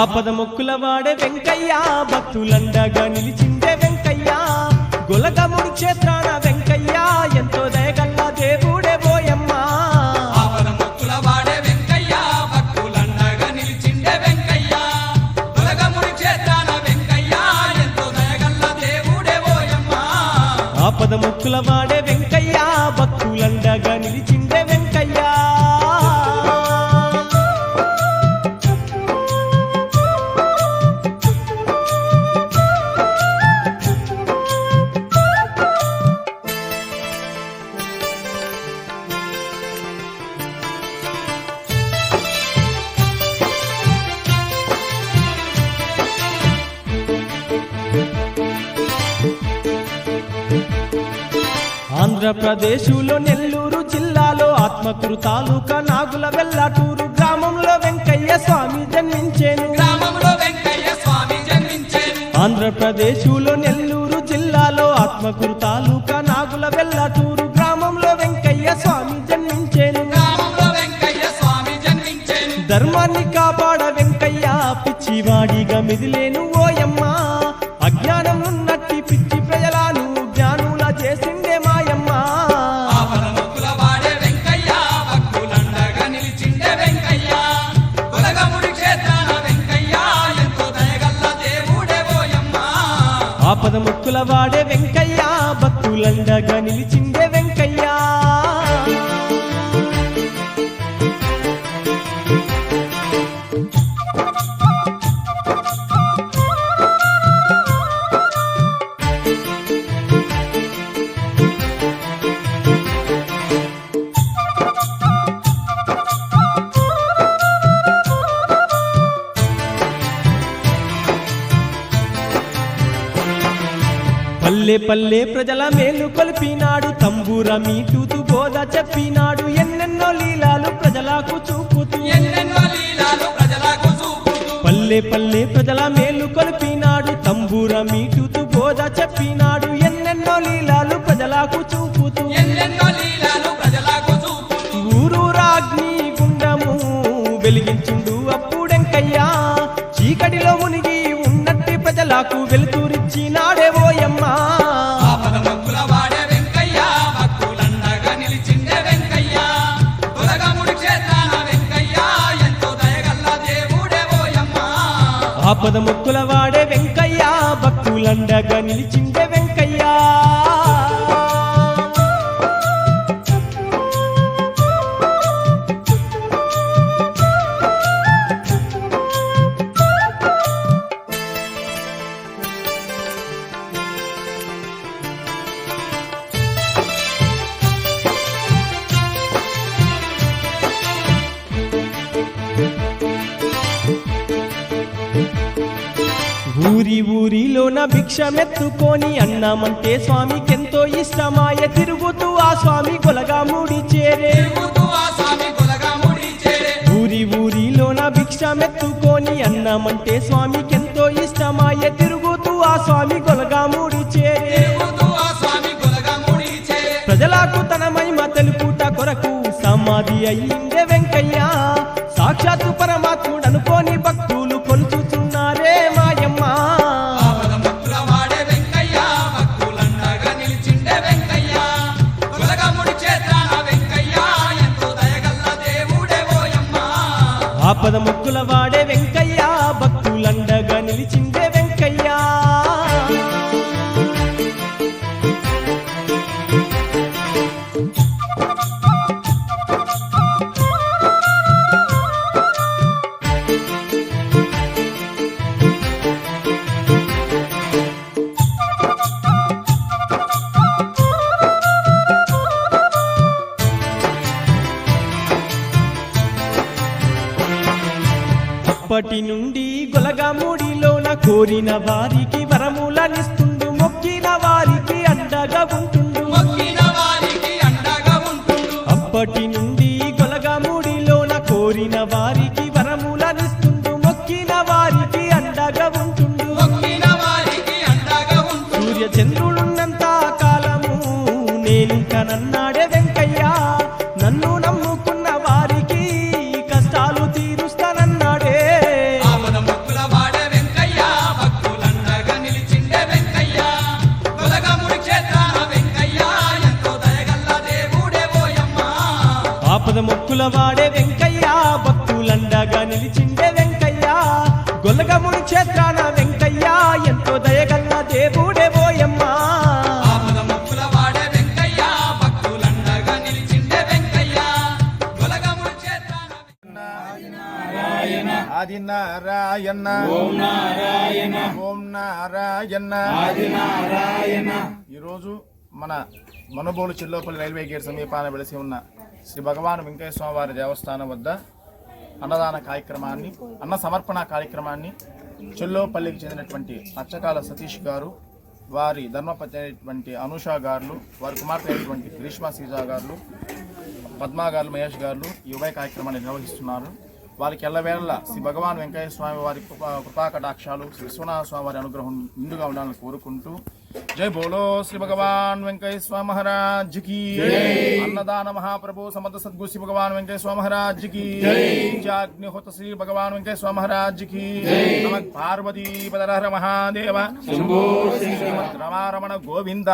ఆపద మొక్కుల వాడే వెంకయ్య భక్తులండగా నిలిచిందే వెంకయ్య. గొలగముడి క్షేత్రాన వెంకయ్య ఎంతో దయగల్ల దేవుడే పోయమ్మా ఆపద మొక్కుల వాడే వెంకయ్య భక్తులండగా నిలిచిండే వెంకయ్య. తొలగముడి క్షేత్రాన వెంకయ్య ఎంతో దయగల్ల దేవుడే ఓయమ్మా ఆపద మొక్కుల వాడే వెంకయ్య భక్తులండగా నిలిచిందే ఆంధ్రప్రదేశులో నెల్లూరు జిల్లాలో ఆత్మకూరు తాలూకా నాగుల వెల్లటూరు గ్రామంలో వెంకయ్య స్వామి జన్మించేను. గ్రామంలో వెంకయ్య స్వామి జన్మించేను. ఆంధ్రప్రదేశులో నెల్లూరు జిల్లాలో ఆత్మకూరు తాలూకా నాగుల వెల్లటూరు గ్రామంలో వెంకయ్య స్వామి జన్మించేను. గ్రామంలో వెంకయ్య స్వామి జన్మించేను. ధర్మాన్ని కాపాడ వెంకయ్య పిచ్చివాడిగా మిదిలేను ఓయమ్మ. ఆపద వెంకయ్య భక్తులండగా నిలిచిందే వెంకయ్య. పల్లె పల్లె ప్రజల మేలు కొలిపినాడు. తంబూర మీటూతు బోధ చెప్పినాడు. ఎన్నెన్నో లీలాలు ప్రజలకు చూపుతూ. ఎన్నెన్నో లీలాలు ప్రజలకు చూపుతూ. పల్లె పల్లె ప్రజల మేలు కొలిపినాడు. తంబూర మీటూతు బోధ చెప్పినాడు. ఎన్నెన్నో లీలాలు ప్రజలకు చూపుతూ. ఎన్నెన్నో లీలాలు ప్రజలకు చూపుతూ. ఊరూరాగ్ని గుండము వెలిగించుండు అప్పుడెంకయ్యా. చీకటిలో మునిగి ఉన్నట్టి ప్రజలకు వెలుతురిచ్చినాడే ఓయమ్మా ఆపద ముక్కుల వాడే వెంకయ్య భక్తులండగా నిలిచిండే వెంకయ్యా. ఊరి ఊరిలోన భిక్షమెత్తుకొని అన్నమంటే స్వామికెంతో ఇష్టమాయ తిరుగుతూ ఆ స్వామి గొలగా ముడి చేరే. ఊరి ఊరిలోన భిక్షమెత్తుకొని అన్నమంటే స్వామికెంతో ఇష్టమాయ తిరుగుతూ ఆ స్వామి గొలగా ముడి చేరే. ప్రజలకు తన మహిమ తెలుపుట కొరకు సమాధి అయ్యిందే వెంకయ్య. సాక్షాత్తు పరమాత్ముడు అప్పటి నుండి గొలగముడిలోన కోరిన వారికి వరములనిస్తుండు మొక్కిన వారికి అండగా ఉంటుండు. అప్పటి నుండి గొలగముడిలోన కోరిన వారికి వరములనిస్తుండు మొక్కిన వారికి అండగా ఉంటుండు. మొక్కిన వారికి అండగా ఉంటుండు. సూర్య చంద్రులున్నంత కాలము నేనింకనన్నాడే వెంకయ్య. నన్ను ముక్కుల వాడే వెంకయ్య భక్తులండగా నిలిచిండే వెంకయ్య. గొలగముడి క్షేత్రాన వెంకయ్య ఎంతో దయగల్ల దేవుడే పోయమ్మా ఆపద ముక్కుల వాడే వెంకయ్య భక్తులండగా నిలిచిండే వెంకయ్య. గొలగముడి చేతాన ఆది నారాయణ ఓం నారాయణ. ఓం నారాయణ ఆది నారాయణ ఈరోజు మన మనబోలు చిల్లోపల్లి రైల్వే గేట్ సమీపాన వెలిసి ఉన్న శ్రీ భగవాన్ వెంకయ్య స్వామి వారి దేవస్థానం వద్ద అన్నదాన కార్యక్రమాన్ని అన్న సమర్పణ కార్యక్రమాన్ని చెల్లోపల్లికి చెందినటువంటి అచ్చకాల సతీష్ గారు వారి ధర్మపతి అయినటువంటి అనూష గారు వారి కుమార్తె అయినటువంటి గ్రీష్మ సీజా గారు పద్మా గారు మహేష్ గారు ఈ ఉభయ కార్యక్రమాన్ని నిర్వహిస్తున్నారు. వారికి ఎల్లవేళ శ్రీ భగవాన్ వెంకయ్య స్వామి వారి కృపా కృపా కటాక్షాలు శ్రీ విశ్వనాథ స్వామి వారి అనుగ్రహం నిండుగా ఉండాలని కోరుకుంటూ జై బోలో శ్రీ భగవాన్ స్వామి మహారాజ్కి. అన్నదాన మహాప్రభు సమర్థ సద్గు శ్రీ భగవాన్ స్వామి మహారాజ్కి. అగ్నిహోత శ్రీ భగవాన్ స్వామి మహారాజ్కి. నమ పార్వతీ పదరహర మహాదేవ. శ్రీమద్ రమారమణ గోవింద.